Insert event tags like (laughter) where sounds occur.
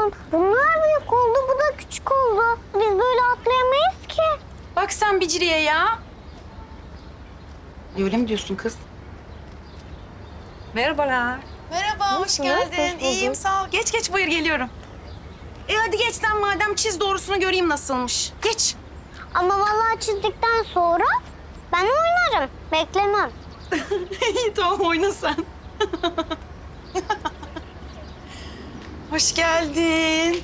Aman bunlar büyük oldu bu da küçük oldu. Biz böyle atlayamayız ki. Bak sen Biciri'ye ya. E, öyle mi diyorsun kız? Merhabalar. Merhaba, hoş, Nasılsınız? Hoş geldin. bulduk. İyiyim, sağ ol. Geç geç buyur geliyorum. E hadi geç sen madem çiz doğrusunu göreyim nasılmış. Geç. Ama vallahi çizdikten sonra ben oynarım. Beklemem. (laughs) İyi tamam oyna sen. (laughs) hoş geldin.